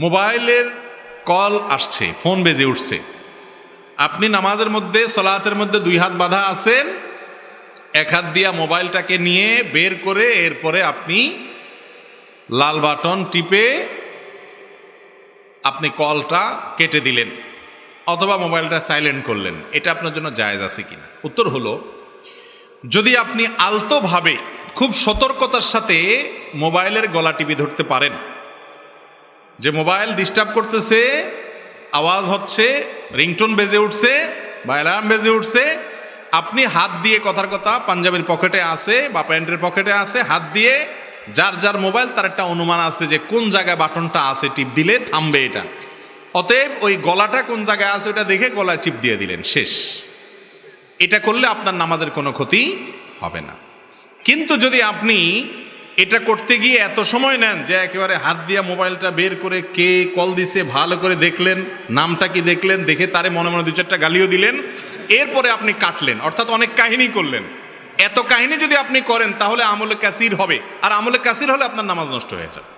মোবাইলের কল আসছে, ফোন বেজে উঠছে। আপনি নামাজের মধ্যে, সলাতের মধ্যে দুই হাত বাঁধা আছেন, এক হাত দিয়া মোবাইলটাকে নিয়ে বের করে এরপরে আপনি লাল বাটন টিপে আপনি কলটা কেটে দিলেন অথবা মোবাইলটা সাইলেন্ট করলেন। এটা আপনার জন্য জায়েজ আছে কিনা? উত্তর হলো, যদি আপনি আলতোভাবে, খুব সতর্কতার সাথে মোবাইলের গলা টিপি ধরতে পারেন যে মোবাইল ডিস্টার্ব করতেছে, আওয়াজ হচ্ছে, রিংটোন বেজে উঠছে বা অ্যালার্ম বেজে উঠছে। আপনি হাত দিয়ে কথার কথা পাঞ্জাবের পকেটে আছে বা প্যান্টের পকেটে আছে, হাত দিয়ে যার যার মোবাইল তার একটা অনুমান আছে যে কোন জায়গায় বাটনটা আছে, টিপ দিলে থামবে এটা। অতএব ওই গলাটা কোন জায়গায় আছে ওটা দেখে গলায় চিপ দিয়ে দিলেন, শেষ। এটা করলে আপনার নামাজের কোনো ক্ষতি হবে না। কিন্তু যদি আপনি এটা করতে গিয়ে এত সময় নেন যে একেবারে হাত দিয়া মোবাইলটা বের করে কে কল দিছে ভালো করে দেখলেন, নামটা কি দেখলেন, দেখে তারে মনে মনে দু চারটা গালিও দিলেন, এরপরে আপনি কাটলেন। অর্থাৎ অনেক কাহিনী করলেন। এত কাহিনী যদি আপনি করেন, তাহলে আমলে কাসির হবে। আর আমলে কাসির হলে আপনার নামাজ নষ্ট হয়ে যাবে।